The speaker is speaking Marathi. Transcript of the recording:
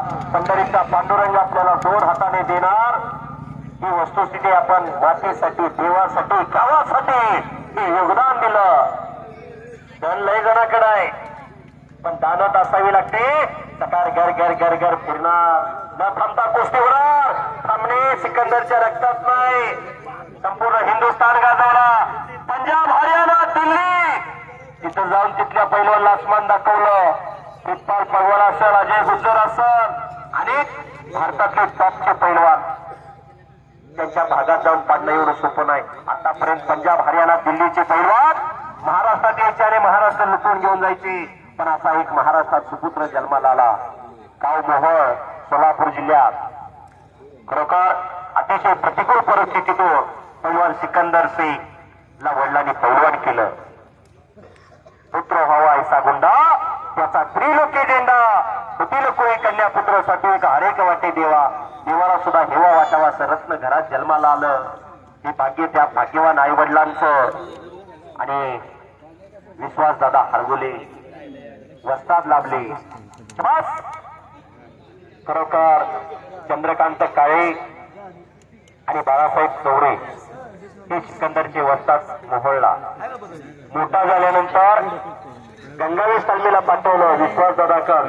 पंढरीचा पांडुरंग आपल्याला दोन हाताने देणार. ही वस्तुस्थिती आपण मातेसाठी देवासाठी गावासाठी योगदान दिलं. धन लय जणाकडे आहे. पण दानत असावी लागते. सकार घर घर घर घर फिरणार. न थांबता कुस्ती होणार. थांबणे सिकंदरच्या रक्तात नाही. संपूर्ण हिंदुस्थान गाजायला. पंजाब हरियाणा दिल्ली. तिथं जाऊन तिथल्या पैलवानला लासमान दाखवलं. इक्बाल पगवाल असेल अजय गुज्जर असेल आणि भारतातले टॉपचे पैलवान. त्यांच्या भागात जाऊन पाडणं एवढं सोपं नाही. आतापर्यंत पंजाब हरियाणा दिल्लीचे पैलवान महाराष्ट्रात यायचे आणि महाराष्ट्र लुटून घेऊन जायचे. पण असा एक महाराष्ट्रात सुपुत्र जन्माला आला. काव मोहळ सोलापूर जिल्ह्यात. खरोखर अतिशय प्रतिकूल परिस्थितीतून पैलवान सिकंदर सिंग ला वडिलांनी पैलवान केलं. पुत्र व्हावा ऐसा गुंडा असा त्रिलोकी झेंडा होतील कोळी कन्या पुत्रसाठी एक हरेक वाटे देवा. देवाला सुद्धा हेवा वाटावा असं रत्न घरात जन्माला आलं. हे भाग्य त्या भाग्यवान आई वडिलांचं आणि विश्वास दादा हरगुले वस्ताद लाभले. बस! खरोखर चंद्रकांत काळे आणि बाळासाहेब चौरे हे सिकंदरचे वस्ताद मोहळला. मोठा झाल्यानंतर गंगावी तालमीला पाठवलं विश्वास दादाकर.